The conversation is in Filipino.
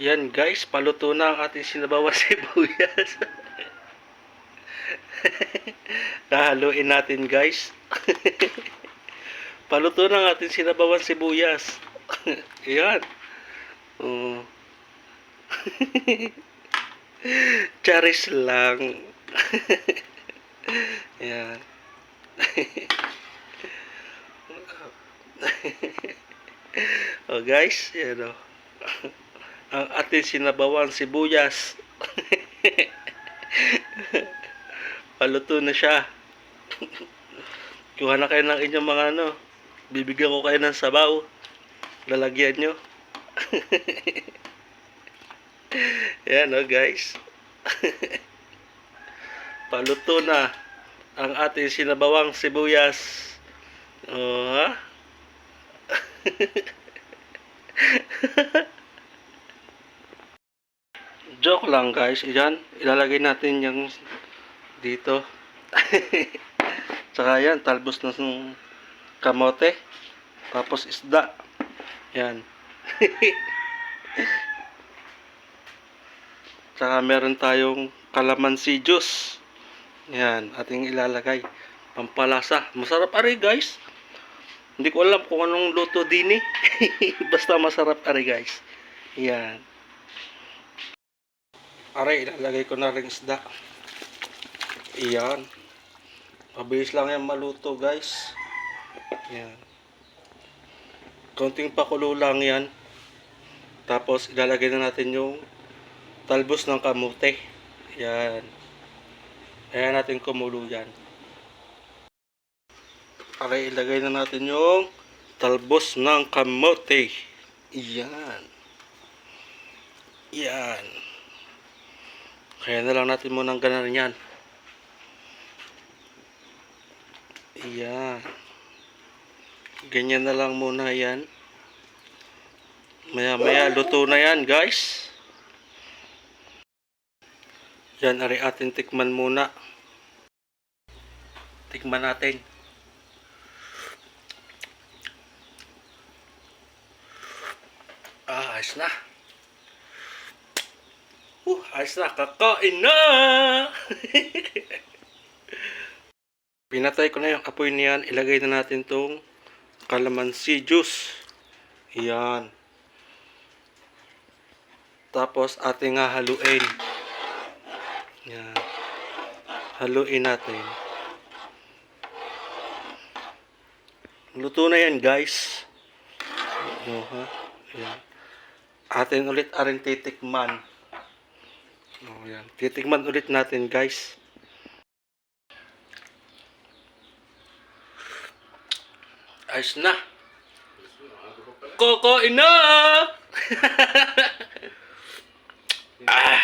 Yan guys, paluto na ang ating sinabawan sibuyas. Hahaluin natin guys. paluto na ang ating sinabawan sibuyas. Yan. Oh. Charis lang. Yan. oh guys, yan oh. Ang ating sinabawang sibuyas. Paluto na siya. Kuha na kayo ng inyong mga ano. Bibigyan ko kayo ng sabaw. Lalagyan nyo. Yan oh guys. Paluto na ang ating sinabawang sibuyas. Oh, ha? Joke lang guys. Yan, ilalagay natin yung dito. Tsaka yan, talbos na ng kamote. Tapos isda. Yan. Tsaka meron tayong kalamansi juice. Yan, ating ilalagay. Pampalasa. Masarap ari guys. Hindi ko alam kung anong luto din eh. Basta masarap ari guys. Yan. Aray, ilalagay ko na rin isda. Iyan. Mabilis lang yan maluto guys. Yan. Konting pakulo lang yan. Tapos ilalagay na natin yung talbos ng kamote. Yan. Ayan natin kumulo yan. Aray, ilagay na natin yung talbos ng kamote. Yan. Yan. Kaya na lang natin muna ng ganan yan. Yan. Ganyan na lang muna yan. Maya maya luto na yan guys. Yan ari atin tikman muna. Tikman natin. Ah, ayos na. Uh, ayos na. Kakain na! Pinatay ko na yung apoy niyan. Ilagay na natin tong kalamansi juice. Yan. Tapos ating haluin. Yan. Haluin natin. Luto na yan guys. No, ha? Yan. Atin ulit aring titikman. Oh, yan. Titikman ulit natin guys. Ayos na. Koko ina! ah.